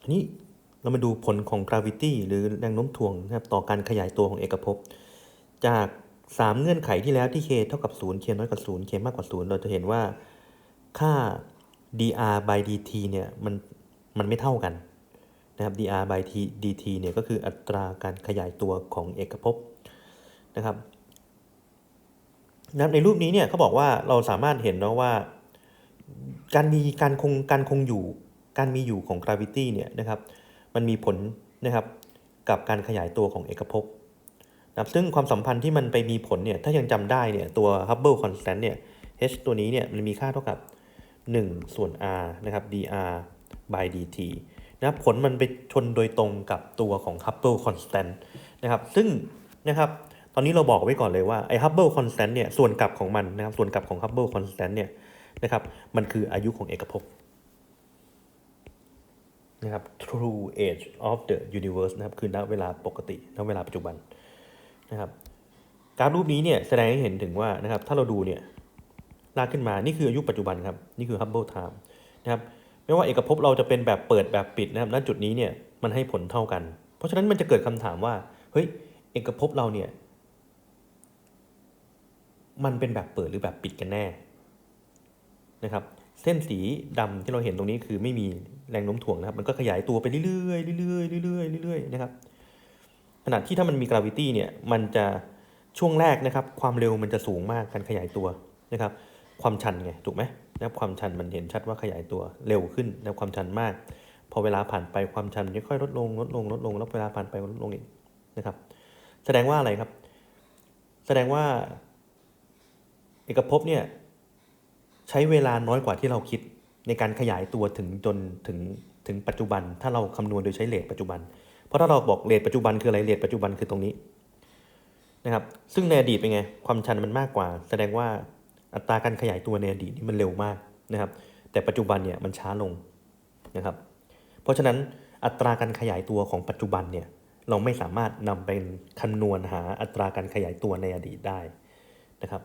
ทีนี้เรามาดูผลของ gravity หรือแรงโน้มถ่วงนะครับต่อการขยายตัวของเอกภพ จาก 3 เงื่อนไขที่แล้วที่ k เท่ากับ 0 k น้อยกว่า 0 k มากกว่า 0 เราจะเห็นว่าค่า dr by dt เนี่ยมันมันไม่เท่ากันนะครับ dr by t dt เนี่ยก็คืออัตราการขยายตัวของเอกภพนะครับนะในรูปนี้เนี่ยเขาบอกว่าเราสามารถเห็นนะว่า การมีการคงการคงอยู่ การมีอยู่ของ gravity เนี่ยนะครับมันมีผลนะครับกับการขยายตัวของเอกภพนะครับซึ่งความสัมพันธ์ที่มันไปมีผลเนี่ยถ้ายังจำได้เนี่ยตัว Hubble constant เนี่ย h ตัวนี้เนี่ยมันมีค่าเท่ากับ 1 ส่วน r นะครับ dr by dt นะครับผลมันไปชนโดยตรงกับตัวของ Hubble constant นะครับซึ่งนะครับตอนนี้เราบอกไว้ก่อนเลยว่าไอ้ Hubble constant เนี่ยส่วนกลับของมันนะครับส่วนกลับของ Hubble constant เนี่ยนะครับมันคืออายุของเอกภพ นะครับ true age of the universe นะครับ คือณเวลาปกติณเวลาปัจจุบันนะครับกราฟรูปนี้เนี่ยแสดงให้เห็นถึงว่านะครับถ้าเราดูเนี่ยลากขึ้นมานี่คืออายุปัจจุบันครับ นี่คือ Hubble time นะครับไม่ว่าเอกภพเราจะเป็นแบบเปิดแบบปิดนะครับณจุดนี้เนี่ยมันให้ผลเท่ากัน เพราะฉะนั้นมันจะเกิดคำถามว่าเฮ้ยเอกภพเราเนี่ยมันเป็นแบบเปิดหรือแบบปิดกันแน่นะครับ เส้นสีดำที่เราเห็นตรงนี้คือไม่มีแรงโน้มถ่วงนะครับ มันก็ขยายตัวไปเรื่อยๆเรื่อยๆเรื่อยๆเรื่อยๆนะครับขณะที่ถ้ามันมี gravity เนี่ยมันจะช่วงแรกนะครับ ความเร็วมันจะสูงมากการขยายตัวนะครับ ความชันไงถูกไหมนะครับความชันมันเห็นชัดว่าขยายตัวเร็วขึ้นนะความชันมาก พอเวลาผ่านไปความชันมันจะค่อยลดลงลดลงลดลงแล้วเวลาผ่านไปลดลงอีกนะครับ แสดงว่าอะไรครับ แสดงว่าเอกภพเนี่ย ใช้เวลาน้อยกว่าที่เราคิดในการขยายตัวถึงจนถึงถึงปัจจุบัน ถ้าเราคำนวณโดยใช้เลทปัจจุบัน เพราะถ้าเราบอกเลทปัจจุบันคืออะไรเลทปัจจุบันคือตรงนี้นะครับซึ่งในอดีตเป็นไงความชันมันมากกว่า แสดงว่าอัตราการขยายตัวในอดีตนี่มันเร็วมากนะครับ แต่ปัจจุบันเนี่ยมันช้าลงนะครับ เพราะฉะนั้นอัตราการขยายตัวของปัจจุบันเนี่ยเราไม่สามารถนำไปคำนวณหาอัตราการขยายตัวในอดีตได้นะครับ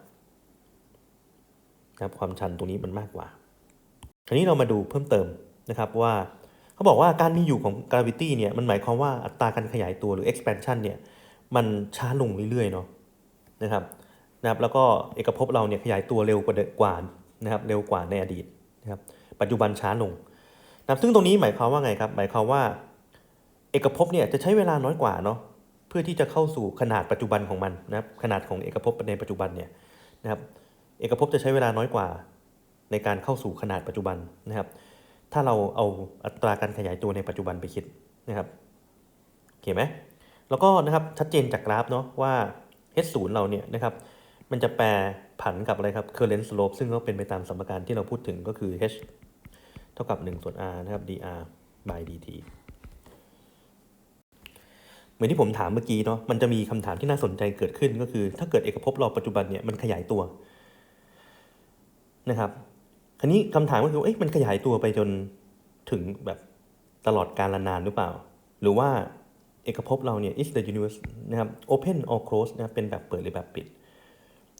นะครับความชันตรงนี้มันมากกว่าทีนี้เรามาดูเพิ่มเติมนะครับว่าเขาบอกว่าการมีอยู่ของ gravity เนี่ยมันหมายความว่าอัตราการขยายตัวหรือ expansion เนี่ยมันช้าลงเรื่อยๆเนาะนะครับนะครับแล้วก็เอกภพเราเนี่ยขยายตัวเร็วกว่ากว่านะครับเร็วกว่าในอดีตนะครับปัจจุบันช้าลงนะซึ่งตรงนี้หมายความว่าไงครับหมายความว่า เอกภพเนี่ยจะใช้เวลาน้อยกว่าเนาะเพื่อที่จะเข้าสู่ขนาดปัจจุบันของมันนะครับขนาดของเอกภพในปัจจุบันเนี่ยนะครับ เอกภพจะใช้เวลาน้อยกว่าในการเข้าสู่ขนาดปัจจุบันนะครับ ถ้าเราเอาอัตราการขยายตัวในปัจจุบันไปคิดนะครับโอเคไหมแล้วก็นะครับชัดเจนจากกราฟเนาะว่า h 0 เราเนี่ยนะครับมันจะแปรผันกับอะไรครับ current slope ซึ่งก็เป็นไปตามสมการที่เราพูดถึงก็คือ h เท่ากับ 1 ส่วน r นะครับ dr by dt เหมือนที่ผมถามเมื่อกี้เนาะมันจะมีคำถามที่น่าสนใจเกิดขึ้นก็คือ ถ้าเกิดเอกภพเราปัจจุบันเนี่ยมันขยายตัว นะครับ คราวนี้คำถามก็คือเอ๊ะมันขยายตัวไปจนถึงแบบตลอดกาลนานหรือเปล่า หรือว่าเอกภพเราเนี่ย is the universe นะครับ open or close นะครับเป็นแบบเปิดหรือแบบปิด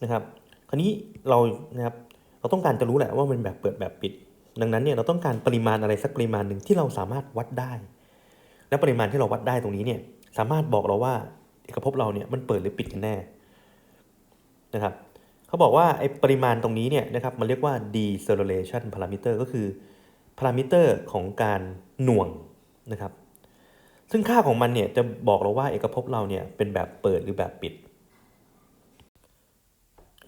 นะครับ คราวนี้เรานะครับเราต้องการจะรู้แหละว่ามันแบบเปิดแบบปิด ดังนั้นเนี่ยเราต้องการปริมาณอะไรสักปริมาณหนึ่งที่เราสามารถวัดได้ และปริมาณที่เราวัดได้ตรงนี้เนี่ยสามารถบอกเราว่าเอกภพเราเนี่ยมันเปิดหรือปิดกันแน่นะครับ เขาบอกว่าไอ้ปริมาณตรงนี้เนี่ยนะครับมันเรียกว่า deceleration parameter ก็คือ พารามิเตอร์ของการหน่วงนะครับ ซึ่งค่าของมันเนี่ยจะบอกเราว่าเอกภพเราเนี่ยเป็นแบบเปิดหรือแบบปิด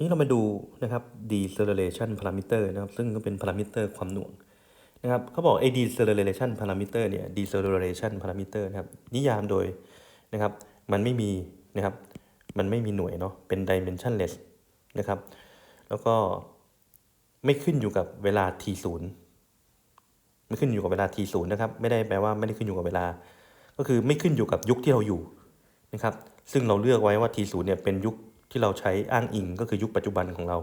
นี้เรามาดูนะครับ deceleration parameter นะครับ ซึ่งก็เป็นพารามิเตอร์ความหน่วงนะครับเขาบอกไอ้ deceleration parameter เนี่ย deceleration parameter นะครับนิยามโดยนะครับมันไม่มีนะครับมันไม่มีหน่วยเนาะเป็น dimensionless นะครับ แล้วก็ไม่ขึ้นอยู่กับเวลา t 0ไม่ขึ้นอยู่กับเวลา t 0นย์นะครับ ไม่ได้แปลว่าไม่ได้ขึ้นอยู่กับเวลา ก็คือไม่ขึ้นอยู่กับยุคที่เราอยู่นะครับ ซึ่งเราเลือกไว้ว่า t 0เนี่ยเป็นยุคที่เราใช้อ้างอิง ก็คือยุคปัจจุบันของเรา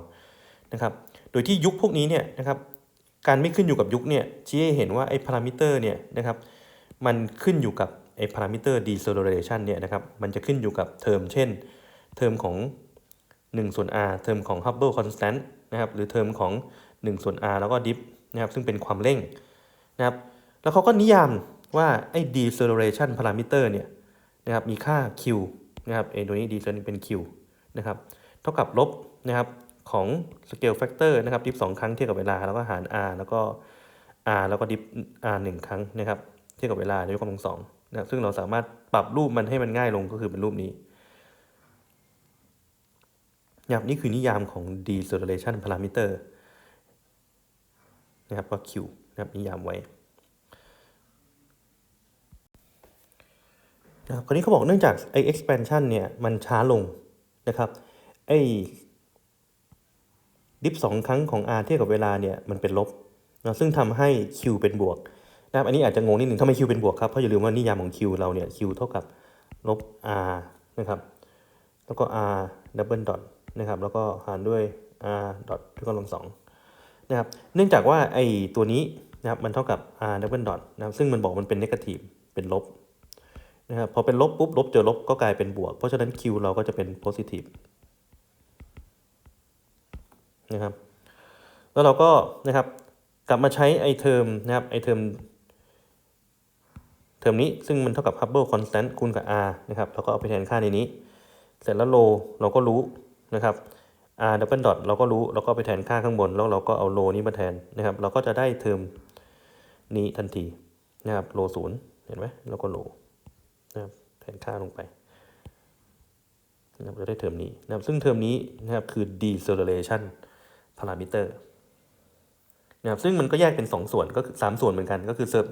นะครับ โดยที่ยุคพวกนี้เนี่ยนะครับ การไม่ขึ้นอยู่กับยุคเนี่ยชี้ให้เห็นว่าไอ้พารามิเตอร์เนี่ยนะครับ มันขึ้นอยู่กับไอ้พารามิเตอร์ deceleration เนี่ยนะครับ มันจะขึ้นอยู่กับเทอมเช่น เทอมของ 1 ส่วน r เทอมของ Hubble constant นะครับหรือเทอมของ 1 ส่วน r แล้วก็ dip นะครับซึ่งเป็นความเร่งนะครับแล้วเขาก็นิยามว่าไอ้ deceleration parameter เนี่ยนะครับมีค่า q นะครับไอ้ตัวนี้ deceleration เป็น q นะครับเท่ากับลบนะครับของ scale factor นะครับดิฟสองครั้งเทียบกับเวลาแล้วก็หาร r แล้วก็ r แล้วก็ดิฟ r หนึ่งครั้งนะครับเทียบกับเวลาในยกกำลังสองนะครับซึ่งเราสามารถปรับรูปมันให้มันง่ายลงก็คือเป็นรูปนี้ นะครับนี่คือนิยามของ deceleration parameter นะครับก็ q นะครับนิยามไว้นะครับคราวนี้เขาบอกเนื่องจากไอ expansion เนี่ยมันช้าลงนะครับไอดิฟสองครั้งของ r เทียบกับเวลาเนี่ยมันเป็นลบนะซึ่งทำให้ q เป็นบวกนะครับอันนี้อาจจะงงนิดหนึ่งทำไม q เป็นบวกครับ เพราะอย่าลืมว่านิยามของ q เราเนี่ย q เท่ากับลบ r นะครับ แล้วก็ r double dot นะครับ แล้วก็หารด้วย r dot ยกกำลังสองนะครับ เนื่องจากว่าไอตัวนี้นะครับมันเท่ากับ r double dot นะครับซึ่งมันบอกมันเป็น negative เป็นลบนะครับพอเป็นลบปุ๊บลบเจอลบก็กลายเป็นบวก เพราะฉะนั้น q เราก็จะเป็น positive นะครับแล้วเราก็นะครับกลับมาใช้ไอเทอมนะครับไอเทอมเทอมนี้ซึ่งมันเท่ากับ Hubble constant คูณกับ r นะครับแล้วก็เอาไปแทนค่าในนี้ เสร็จแล้วโลเราก็รู้ นะครับ r double dot เราก็รู้เราก็ไปแทนค่าข้างบน แล้วเราก็เอาโลนี้มาแทนนะครับ เราก็จะได้เทอมนี้ทันทีนะครับโลศูนย์เห็นไหมแล้วก็โลนะครับแทนค่าลงไปนะครับจะได้เทอมนี้นะครับซึ่งเทอมนี้นะครับคือ deceleration parameter นะครับซึ่งมันก็แยกเป็น 2 ส่วนก็คือ3ส่วนเหมือนกันก็คือเซิร์ฟ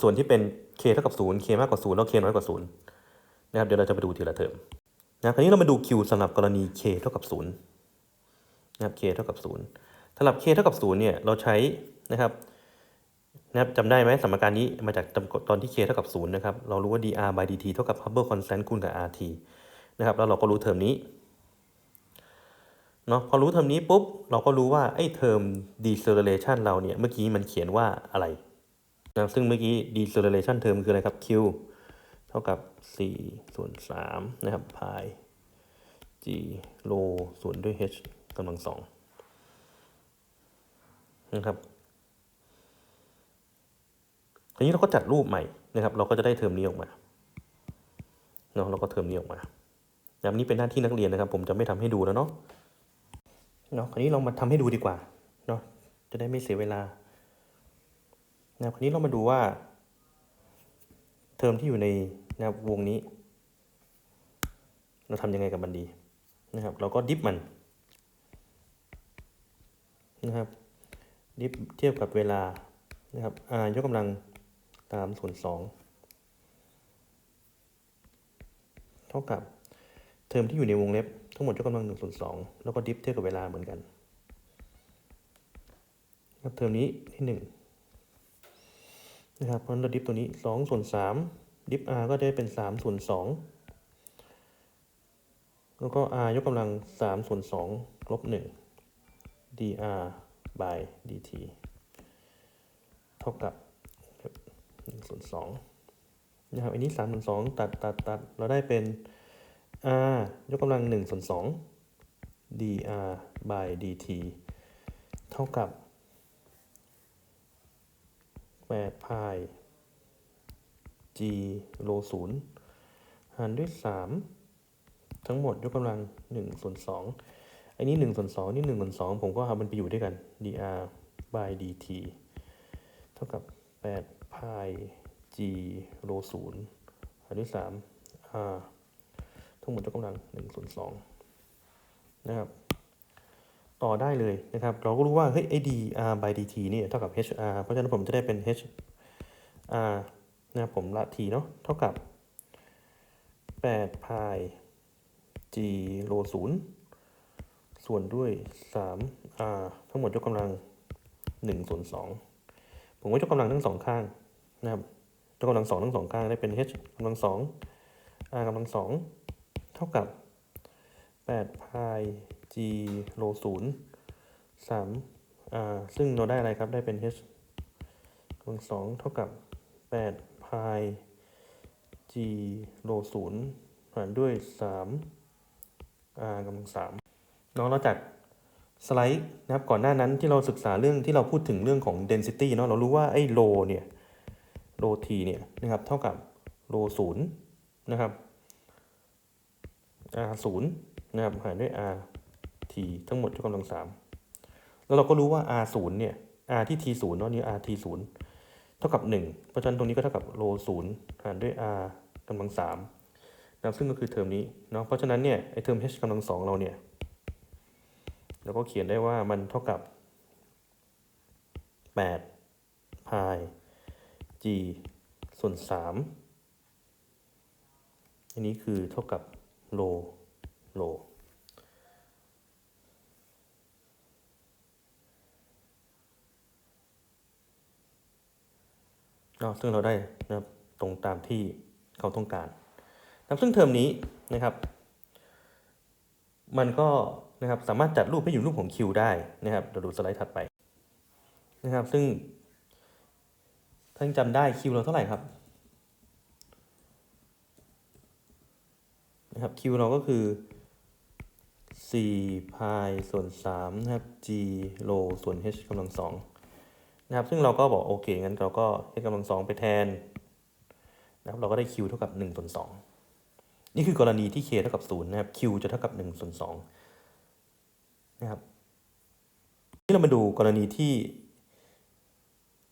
ส่วนที่เป็น k เท่ากับ0 k มากกว่า0แล้ว k น้อยกว่า0นะครับเดี๋ยวเราจะไปดูทีละเทอม นะคราวนี้เรามาดู q สำหรับกรณี k เท่ากับ0นะครับ k เท่ากับ0สำหรับ k เท่ากับ0เนี่ยเราใช้นะครับนะครับจำได้ไหมสมการนี้มาจากตอนที่ k เท่ากับ0นะครับเรารู้ว่า dr by dt เท่ากับ Hubble constant คูณกับ rt นะครับแล้วเราก็รู้เทอมนี้เนาะพอรู้เทอมนี้ปุ๊บเราก็รู้ว่าไอ้เทอม deceleration เราเนี่ยเมื่อกี้มันเขียนว่าอะไรนะซึ่งเมื่อกี้ deceleration เทอมคืออะไรครับ q เท่ากับ 4 ส่วน 3 นะครับ pi g rho ส่วนด้วย h กำลังสองนะครับทีนี้เราก็จัดรูปใหม่นะครับ เราก็จะได้เทอมนี้ออกมาเนาะเราก็เทอมนี้ออกมานะครับนี่เป็นหน้าที่นักเรียนนะครับ ผมจะไม่ทำให้ดูแล้วเนาะเนาะคราวนี้เรามาทำให้ดูดีกว่าเนาะจะได้ไม่เสียเวลานะครับคราวนี้เรามาดูว่า เทอมที่อยู่ในนะครับวงนี้ เราทำยังไงกับมันดีนะครับ เราก็ดิฟมันนะครับ ดิฟเทียบกับเวลานะครับ r ยกกำลังตามส่วนสองเท่ากับเทอมที่อยู่ในวงเล็บทั้งหมดยกกำลังหนึ่งส่วนสองแล้วก็ดิฟเทียบกับเวลาเหมือนกันครับเทอมนี้ที่หนึ่ง นะครับเพราะฉะนั้นเราดิฟตัวนี้สองส่วนสามดิฟ r ก็ได้เป็นสามส่วนสองแล้วก็ r ยกกำลังสามส่วนสองลบหนึ่ง dr by dt เท่ากับหนึ่งส่วนสองนะครับอันนี้สามส่วนสองตัดตัดตัดเราได้เป็น r ยกกำลังหนึ่งส่วนสอง dr by dt เท่ากับ แปดพาย g โลศูนย์หารด้วยสามทั้งหมดยกกำลังหนึ่งส่วนสองอันนี้หนึ่งส่วนสองนี่หนึ่งส่วนสองผมก็เอามันไปอยู่ด้วยกัน dr by dt เท่ากับ8 pi g โลศูนย์หารด้วย 3 r ทั้งหมดยกกำลัง1ส่วน2นะครับ ต่อได้เลยนะครับ เราก็รู้ว่าเฮ้ยไอ้ dr by dt เนี่ยเท่ากับ hr เพราะฉะนั้นผมจะได้เป็น h r นะครับผมละ t เนาะเท่ากับ8 pi g โลศูนย์ส่วนด้วย 3 r ทั้งหมดยกกำลัง1ส่วน2ผมก็ยกกำลังทั้งสองข้างนะครับยกกำลังสองทั้งสองข้างได้เป็น h กำลังสอง r กำลังสองเท่ากับ 8 pi g โลศูนย์3 r ซึ่งเราได้อะไรครับ ได้เป็น h กำลังสองเท่ากับ8 pi g โลศูนย์หารด้วย3 r กำลังสามน้องเราจากสไลด์นะครับก่อนหน้านั้นที่เราศึกษาเรื่องที่เราพูดถึงเรื่องของ density เนาะเรารู้ว่าไอ้ rho เนี่ยโร t เนี่ยนะครับเท่ากับโรศูนย์นะครับ r ศูนย์ นะครับหารด้วย r t ทั้งหมดยกกำลังสามแล้วเราก็รู้ว่า r ศูนย์เนี่ย r ที่ t ศูนย์เนาะนี่ r t ศูนย์เท่ากับหนึ่งเพราะฉะนั้นตรงนี้ก็เท่ากับโรศูนย์หารด้วย r กำลังสามนะครับซึ่งก็คือเทอมนี้เนาะเพราะฉะนั้นเนี่ยไอเทอม h กำลังสองเราเนี่ยเราก็เขียนได้ว่ามันเท่ากับ 8 พาย g ส่วน 3 อันนี้คือเท่ากับโล โลเนาะซึ่งเราได้นะครับตรงตามที่เขาต้องการนะซึ่งเทอมนี้นะครับ มันก็นะครับสามารถจัดรูปให้อยู่รูปของ Q ได้นะครับเราดูสไลด์ถัดไปนะครับ ซึ่งถ้ายังจำได้ Q เราเท่าไหร่ครับนะครับ Q เราก็คือ 4พายส่วน3นะครับ g โลส่วน h กำลังสองนะครับ ซึ่งเราก็บอกโอเค งั้นเราก็ h กำลังสองไปแทนนะครับ เราก็ได้ q เท่ากับ1ส่วน2นี่คือกรณีที่ k เท่ากับ0นะครับ q จะเท่ากับ1ส่วน2นะครับนี่เรามาดูกรณีที่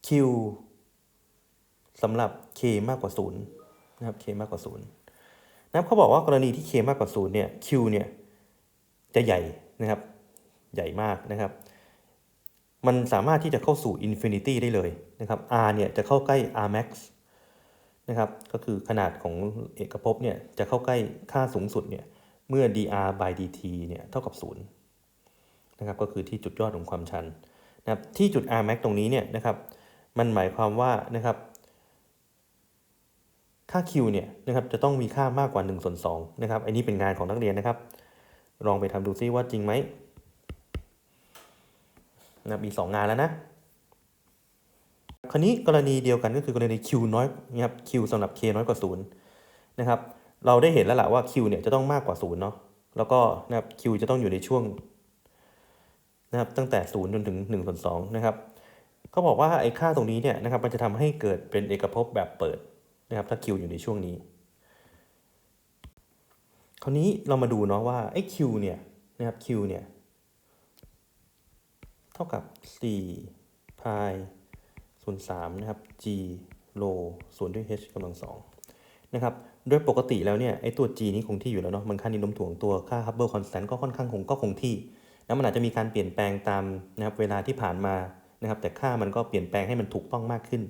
q สำหรับ k มากกว่า0นะครับ k มากกว่า0นะครับเขาบอกว่ากรณีที่ k มากกว่า0เนี่ย q เนี่ย จะใหญ่นะครับใหญ่มากนะครับ มันสามารถที่จะเข้าสู่อินฟินิตี้ได้เลยนะครับ r เนี่ยจะเข้าใกล้ r max นะครับก็คือขนาดของเอกภพเนี่ยจะเข้าใกล้ค่าสูงสุดเนี่ยเมื่อ dr by dt เนี่ยเท่ากับ0นะครับก็คือที่จุดยอดของความชันนะครับที่จุด r max ตรงนี้เนี่ยนะครับมันหมายความว่านะครับค่า q เนี่ยนะครับจะต้องมีค่ามากกว่า1ส่วน2นะครับอันนี้เป็นงานของนักเรียนนะครับ ลองไปทำดูซิว่าจริงไหมนะมีสองงานแล้วนะ คราวนี้กรณีเดียวกันก็คือกรณี q น้อยนะครับ q สำหรับ k น้อยกว่า0นะครับ เราได้เห็นแล้วล่ะว่า q เนี่ยจะต้องมากกว่า0เนาะ แล้วก็นะครับ q จะต้องอยู่ในช่วงนะครับตั้งแต่0จนถึง1ส่วน2นะครับเขาบอกว่าไอ้ค่าตรงนี้เนี่ยนะครับมันจะทำให้เกิดเป็นเอกภพแบบเปิดนะครับถ้า q อยู่ในช่วงนี้ คราวนี้เรามาดูเนาะว่าไอ้ q เนี่ยนะครับ q เนี่ยเท่ากับ4พายส่วน3นะครับ g โลส่วนด้วย h กำลังสองนะครับโดยปกติแล้วเนี่ยไอ้ตัว g นี้คงที่อยู่แล้วเนาะมันค่านิยมถ่วงตัวค่า Hubble constant ก็ค่อนข้างคงก็คงที่แล้วมันอาจจะมีการเปลี่ยนแปลงตามนะครับเวลาที่ผ่านมานะครับแต่ค่ามันก็เปลี่ยนแปลงให้มันถูกต้องมากขึ้น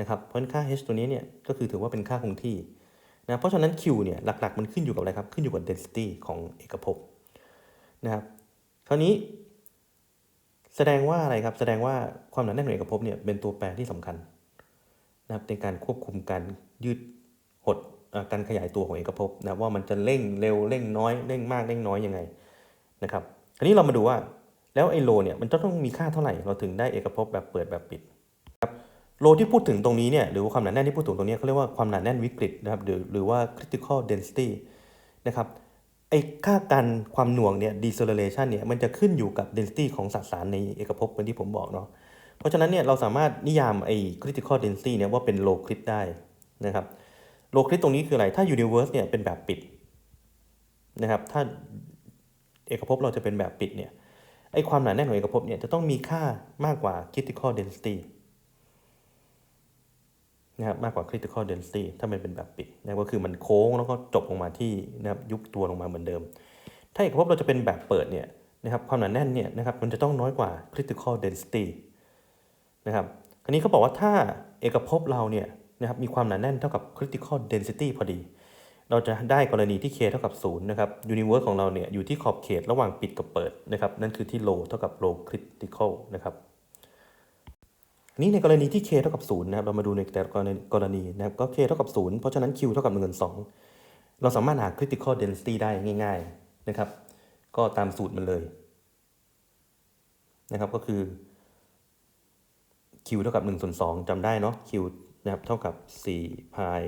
นะครับเพราะฉะนั้นค่า h ตัวนี้เนี่ยก็คือถือว่าเป็นค่าคงที่ นะเพราะฉะนั้น q เนี่ยหลักๆ มันขึ้นอยู่กับอะไรครับ ขึ้นอยู่กับ density ของเอกภพนะครับคราวนี้แสดงว่าอะไรครับ แสดงว่าความหนาแน่นของเอกภพเนี่ยเป็นตัวแปรที่สำคัญนะครับในการควบคุมการยืดหดการขยายตัวของเอกภพนะว่ามันจะเร่งเร็วเร่งน้อยเร่งมากเร่งน้อยยังไงนะครับคราวนี้เรามาดูว่าแล้วไอโลเนี่ยมันจะต้องมีค่าเท่าไหร่เราถึงได้เอกภพแบบเปิดแบบปิด โลที่พูดถึงตรงนี้เนี่ยหรือว่าความหนาแน่นที่พูดถึงตรงนี้เขาเรียกว่าความหนาแน่นวิกฤตนะครับหรือหรือว่า critical density นะครับไอ้ค่าการความหน่วงเนี่ย deceleration เนี่ยมันจะขึ้นอยู่กับ density ของสสารในเอกภพเหมือนที่ผมบอกเนาะเพราะฉะนั้นเนี่ยเราสามารถนิยามไอ้ critical density เนี่ยว่าเป็น low crit ได้นะครับ low crit ตรงนี้คืออะไร ถ้า universe เนี่ยเป็นแบบปิดนะครับถ้าเอกภพเราจะเป็นแบบปิดเนี่ยไอ้ความหนาแน่นของเอกภพเนี่ยจะต้องมีค่ามากกว่า critical density นะครับมากกว่า critical density ถ้ามันเป็นแบบปิดนะก็คือมันโค้งแล้วก็จบลงมาที่นะครับยุบตัวลงมาเหมือนเดิม ถ้าเอกภพเราจะเป็นแบบเปิดเนี่ยนะครับความหนาแน่นเนี่ยนะครับมันจะต้องน้อยกว่า critical density นะครับคราวนี้เขาบอกว่าถ้าเอกภพเราเนี่ยนะครับมีความหนาแน่นเท่ากับ critical density พอดี เราจะได้กรณีที่ k เท่ากับ0นะครับ universe ของเราเนี่ยอยู่ที่ขอบเขตระหว่างปิดกับเปิดนะครับนั่นคือที่ low เท่ากับ low critical นะครับ นี่ในกรณีที่ k เท่ากับ0นะครับเรามาดูในแต่กรณีนะครับก็ k เท่ากับ0เพราะฉะนั้น q เท่ากับ1เงิน2เราสามารถหา critical density ได้ง่าย ๆนะครับ ก็ตามสูตรมันเลยนะครับก็คือ q เท่ากับ1ส่วน2จำได้เนาะ q นะครับเท่ากับ4พาย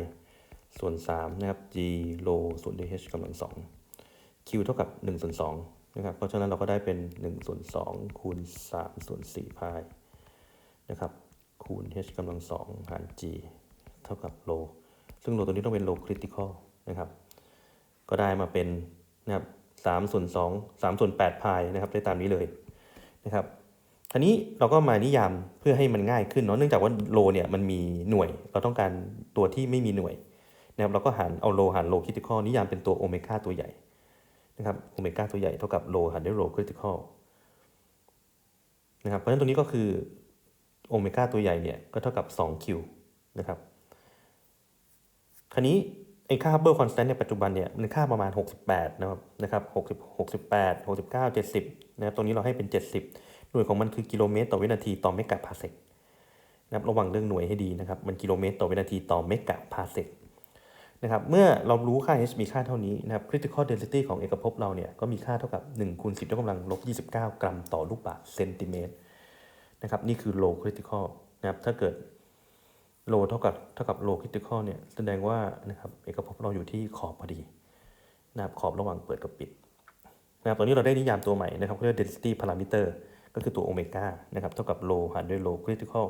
ส่วน3นะครับ g โลส่วน h กำลัง2 q เท่ากับ1ส่วน2นะครับเพราะฉะนั้นเราก็ได้เป็น1ส่วน2คูณ3ส่วน4พาย นะครับ คูณ h กำลัง2หาร g เท่ากับ low ซึ่ง low ตัวนี้ต้องเป็น low critical นะครับ ก็ได้มาเป็นนะครับ3ส่วน2 3ส่วน8พายนะครับ ได้ตามนี้เลยนะครับทีนี้เราก็มานิยามเพื่อให้มันง่ายขึ้นเนาะ เนื่องจากว่าโลเนี่ยมันมีหน่วย เราต้องการตัวที่ไม่มีหน่วยนะครับ เราก็หารเอาโลหารโลคริติคอลนิยามเป็นตัวโอเมก้าตัวใหญ่นะครับ โอเมก้าตัวใหญ่เท่ากับโลหารด้วยโลคริติคอลนะครับ เพราะฉะนั้นตัวนี้ก็คือ โอเมก้าตัวใหญ่เนี่ยก็เท่ากับ 2Q นะครับ คราวนี้ไอ้ค่า Hubble constant ในปัจจุบันเนี่ยมันค่าประมาณ 68 นะครับนะครับ60 68 69 70 นะครับตรงนี้เราให้เป็น 70 หน่วยของมันคือกิโลเมตรต่อวินาทีต่อเมกะพาเซกนะครับระวังเรื่องหน่วยให้ดีนะครับ มันกิโลเมตรต่อวินาทีต่อเมกะพาเซกนะครับเมื่อเรารู้ค่า h มีค่าเท่านี้นะครับ critical density ของเอกภพเราเนี่ยก็มีค่าเท่ากับ1คูณ10ยกกำลังลบ29 กรัมต่อลูกบาศก์เซนติเมตร นะครับนี่คือ low critical นะครับถ้าเกิด low เท่ากับเท่ากับ low critical เนี่ยแสดงว่านะครับเอกภพเราอยู่ที่ขอบพอดีนะครับขอบระหว่างเปิดกับปิดนะครับตอนนี้เราได้นิยามตัวใหม่นะครับเรียก density parameter ก็คือตัวโอเมก้านะครับเท่ากับ low หารด้วย low critical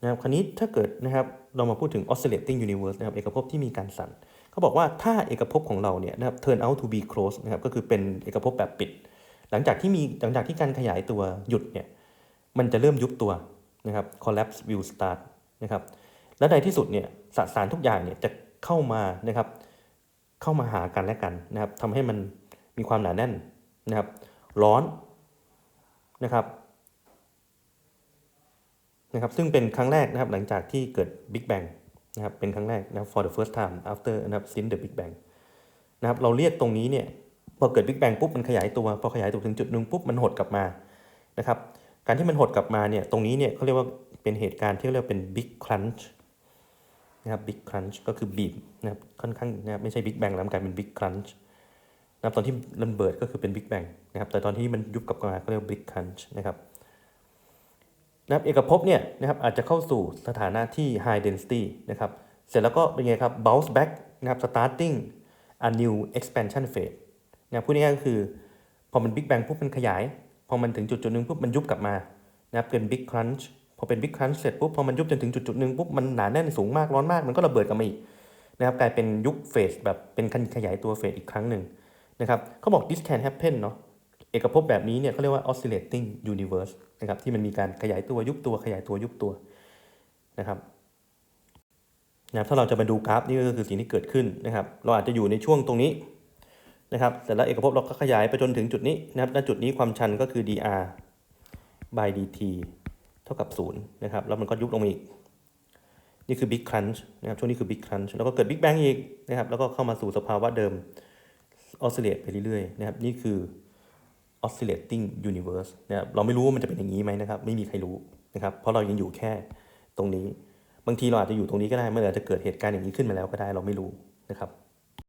นะครับคราวนี้ถ้าเกิดนะครับเรามาพูดถึง oscillating universe นะครับเอกภพที่มีการสั่นเขาบอกว่าถ้าเอกภพของเราเนี่ยนะครับ turn out to be closed นะครับก็คือเป็นเอกภพแบบปิด หลังจากที่มีหลังจากที่การขยายตัวหยุดเนี่ยมันจะเริ่มยุบตัวนะครับ collapse will start นะครับและในที่สุดเนี่ยสสารทุกอย่างเนี่ยจะเข้ามานะครับ เข้ามาหากันและกันนะครับทำให้มันมีความหนาแน่นนะครับ ร้อนนะครับนะครับซึ่งเป็นครั้งแรกนะครับหลังจากที่เกิด Big Bang นะครับเป็นครั้งแรกนะครับ for the first time after นะครับ since the Big Bang นะครับเราเรียกตรงนี้เนี่ย พอเกิด Big Bang ปุ๊บมันขยายตัว พอขยายตัวถึงจุดหนึ่งปุ๊บมันหดกลับมานะครับการที่มันหดกลับมาเนี่ยตรงนี้เนี่ยเขาเรียกว่าเป็นเหตุการณ์ที่เรียกว่าเป็น Big Crunch นะครับ Big Crunch ก็คือบีบนะครับค่อนข้างนะครับไม่ใช่ Big Bang แล้วกลายเป็น Big Crunch นะครับตอนที่มันเบิดก็คือเป็น Big Bang นะครับแต่ตอนที่มันยุบกลับมาก็เรียกว่า Big Crunch นะครับนะครับเอกภพเนี่ยนะครับอาจจะเข้าสู่สถานะที่ high density นะครับเสร็จแล้วก็เป็นไงครับ bounce back นะครับ starting a new expansion phase นะพูดง่ายๆก็คือ พอมัน Big Bang ปุ๊บมันขยาย พอมันถึงจุดจุดหนึ่งปุ๊บมันยุบกลับมานะครับเป็น Big Crunch พอเป็น Big Crunch เสร็จปุ๊บพอมันยุบจนถึงจุดจุดหนึ่งปุ๊บมันหนาแน่นสูงมากร้อนมากมันก็ระเบิดกลับมาอีกนะครับกลายเป็นยุคเฟสแบบเป็นการขยายตัวเฟสอีกครั้งหนึ่งนะครับเขาบอก this can happen เนาะเอกภพแบบนี้เนี่ยเขาเรียกว่า oscillating universe นะครับที่มันมีการขยายตัวยุบตัวขยายตัวยุบตัวนะครับนะครับถ้าเราจะมาดูกราฟนี่ก็คือสิ่งที่เกิดขึ้นนะครับ เราอาจจะอยู่ในช่วงตรงนี้ นะครับเสร็จแล้วเอกภพเราก็ขยายไปจนถึงจุดนี้นะครับณจุดนี้ความชันก็คือ dr by dt เท่ากับ0นะครับแล้วมันก็ยุบลงอีก นี่คือ big crunch นะครับช่วงนี้คือ big crunch แล้วก็เกิด big bang อีกนะครับแล้วก็เข้ามาสู่สภาวะเดิม oscillate ไปเรื่อยๆนะครับนี่คือ oscillating universe นะครับเราไม่รู้ว่ามันจะเป็นอย่างนี้ไหมนะครับไม่มีใครรู้นะครับเพราะเรายังอยู่แค่ตรงนี้ บางทีเราอาจจะอยู่ตรงนี้ก็ได้เมื่ออาจจะเกิดเหตุการณ์อย่างนี้ขึ้นมาแล้วก็ได้เราไม่รู้นะครับ